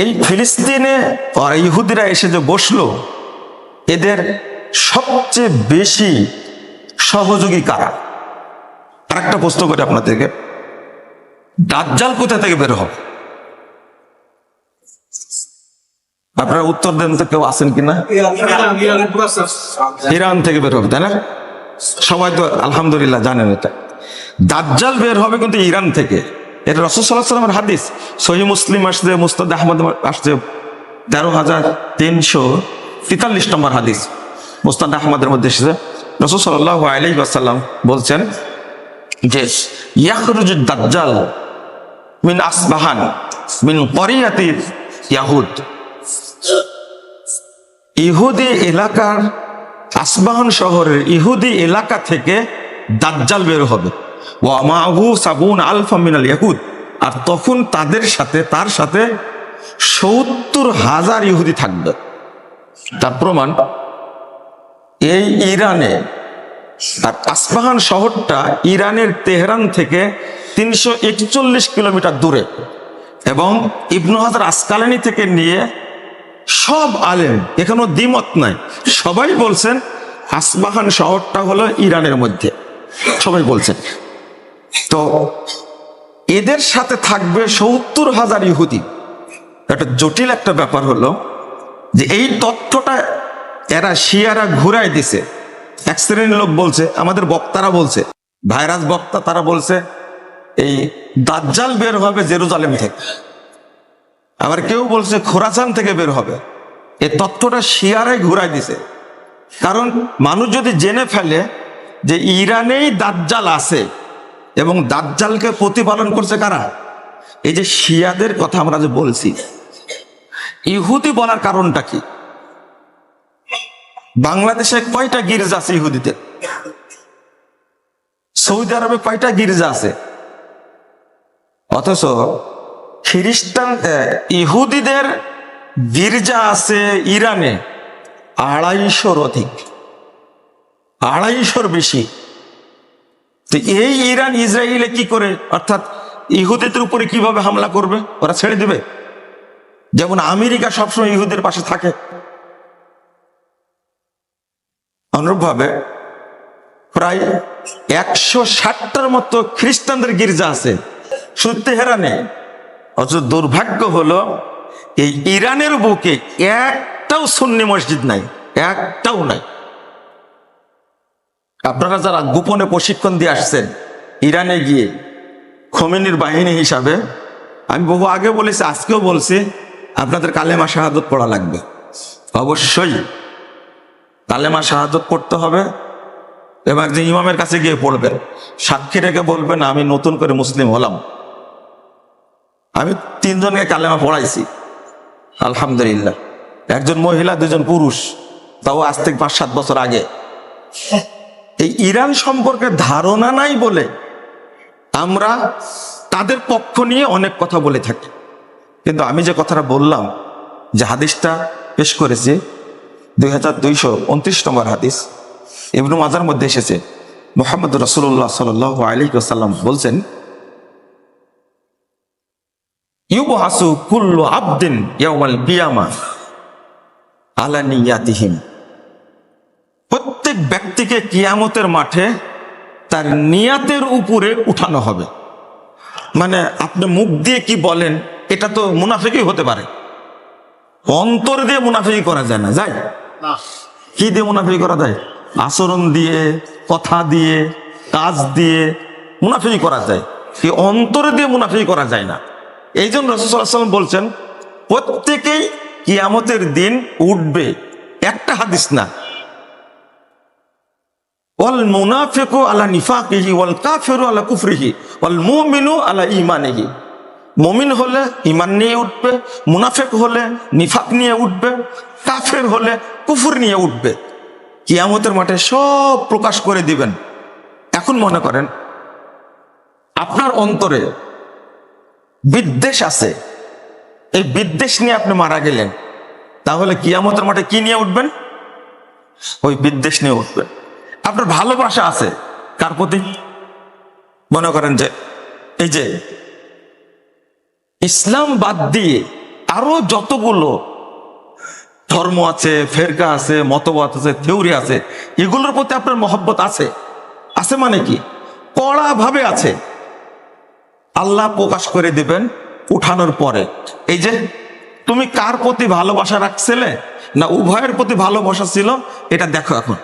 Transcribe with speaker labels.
Speaker 1: এই ফিলিস্তিনে ইহুদিরা এসে যে বসল, এদের সবচেয়ে বেশি সহযোগী কারা? আর একটা প্রশ্ন করি আপনাদেরকে। দাজ্জাল কোথা থেকে বের হবে? আপনারা উত্তর দেন তো কেউ আছেন কিনা? ইরান থেকে বের হবে, তাই না? সবাই তো আলহামদুলিল্লাহ জানেন এটা। দাজ্জাল বের হবে কিন্তু ইরান থেকে। এটা রসদ সাল্লাহ সাল্লামের হাদিস। সহি মুসলিম আসছে, মুস্তাদ আহমদ আসছে তেরো হাজার তিনশো তেতাল্লিশ নম্বর হাদিস। মুস্তাদ আহমদের মধ্যে এসেছে। রসদ সাল্লাহ আলি আসাল্লাম বলছেন যে ইয়াহরুজ দাজ্জাল মিন আসবাহান মিন করিয়াতির ইয়াহুদ। ইহুদি এলাকার আসবাহন শহরের ইহুদি এলাকা থেকে দাজ্জাল বের হবে। ওয়া মাহু সাবুন আলফা মিনাল ইয়াহুদ। আর তখন তাদের সাথে, তার সাথে সত্তর হাজার ইহুদি থাকবে। তার প্রমাণ, এই ইরানে আর আসবাহান শহরটা ইরানের তেহরান থেকে তিনশো একচল্লিশ কিলোমিটার দূরে। এবং ইবনু হাজার আসকালানি থেকে নিয়ে সব আলেম, এখনও দ্বিমত নাই। সবাই বলছেন আসবাহান শহরটা হলো ইরানের মধ্যে। সবাই বলছেন। তো এদের সাথে থাকবে সত্তর হাজার ইহুদি। একটা জটিল একটা ব্যাপার হলো যে এই তথ্যটা এরা, শিয়ারা ঘুরাই দিছে। এক শ্রেণির লোক বলছে, আমাদের বক্তারা বলছে, ভাইরাস বক্তা তারা বলছে, এই দাজ্জাল বের হবে জেরুজালেম থেকে। আবার কেউ বলছে খোরাসান থেকে বের হবে। এই তথ্যটা শিয়ারাই ঘুরাই দিছে। কারণ মানুষ যদি জেনে ফেলে যে ইরানেই দাজ্জাল আছে এবং দাজ্জালকে প্রতিপালন করছে কারা? এই যে শিয়াদের কথা আমরা যে বলছি, ইহুদি বলার কারণটা কি? বাংলাদেশে কয়টা গির্জা আছে ইহুদিদের সৌদি আরবে কয়টা গির্জা আছে? অথচ খ্রিস্টান ইহুদিদের গির্জা আছে ইরানে আড়াইশোর অধিক, আড়াইশোর বেশি। এই ইরান, ইসরায়েলে কি করে? অর্থাৎ ইহুদিদের উপরে কীভাবে হামলা করবে? ওরা ছেড়ে দিবে? যেমন আমেরিকা সবসময় ইহুদের পাশে থাকে। অনুরূপভাবে প্রায় একশো ষাটটার মতো খ্রিস্টানদের গির্জা আছে। শুধু তেহরানে। অথচ দুর্ভাগ্য হলো, এই ইরানের বুকে একটাও সুন্নি মসজিদ নাই, একটাও নাই। আপনারা যারা গোপনে প্রশিক্ষণ দিয়ে আসছেন, ইরানে গিয়ে খোমেনির বাহিনী হিসাবে, আমি বহু আগে বলেছি, আজকেও বলছি, আপনাদের কালেমা শাহাদত পড়া লাগবে। অবশ্যই কালেমা শাহাদত পড়তে হবে এবং একজন ইমামের কাছে গিয়ে পড়বেন। সাক্ষী রেখে বলবেন, আমি নতুন করে মুসলিম হলাম। আমি তিনজনকে কালেমা পড়াইছি, আলহামদুলিল্লাহ। একজন মহিলা, দুজন পুরুষ, তাও আজ থেকে পাঁচ সাত বছর আগে। এই ইরান সম্পর্কে ধারণা নাই বলে আমরা তাদের পক্ষ নিয়ে অনেক কথা বলে থাকি। কিন্তু আমি যে কথাটা বললাম, যে হাদিসটা পেশ করেছে, দুই হাজার দুইশো উনত্রিশ নম্বর হাদিস, ইবনু মাজার মধ্যে এসেছে। মোহাম্মদ রসুল্লাহ সাল আলী সাল্লাম বলছেন, ইউবহাসু কুল্লু আবদিন আলা নিয়াতিহিম। প্রত্যেক ব্যক্তিকে কিয়ামতের মাঠে তার নিয়াতের উপরে উঠানো হবে। মানে আপনি মুখ দিয়ে কি বলেন এটা তো মুনাফিকই হতে পারে। অন্তর দিয়ে মুনাফিকি করা যায় না যায়? কি দিয়ে মুনাফিকি করা যায়? আচরণ দিয়ে কথা দিয়ে কাজ দিয়ে মুনাফিকি করা যায়। এই অন্তর দিয়ে মুনাফিকি করা যায় না। এই জন্য রসুলাম বলছেন প্রত্যেকেই কিয়ামতের দিন উঠবে। একটা হাদিস না ওয়াল মুনাফিকু আলা নিফাকিহি ওয়াল কাফিরু আলা কুফরিহি ওয়াল মুমিনু আলা ঈমানিহি। মুমিন হলে ইমান নিয়ে উঠবে, মুনাফেক হলে নিফাক নিয়ে উঠবে, কাফের হলে কুফুর নিয়ে উঠবে। কিয়ামতের মাঠে সব প্রকাশ করে দিবেন। এখন মনে করেন, আপনার অন্তরে বিদ্বেষ আছে। এই বিদ্বেষ নিয়ে আপনি মারা গেলেন, তাহলে কিয়ামতের মাঠে কি নিয়ে উঠবেন? ওই বিদ্বেষ নিয়ে উঠবেন। আপনার ভালোবাসা আছে। কার প্রতি? মনে করেন যে, এই যে, ইসলাম বাদ দিয়ে আরও যতগুলো ধর্ম আছে, ফেরকা আছে, মতবাদ আছে থিওরি আছে, এগুলোর প্রতি আপনার মহব্বত আছে? আছে মানে কি? কড়া ভাবে আছে। আল্লাহ প্রকাশ করে দিবেন উঠানোর পরে। এই যে, তুমি কার প্রতি ভালোবাসা রাখছিলে? না উভয়ের প্রতি ভালোবাসা ছিল? এটা দেখো এখন।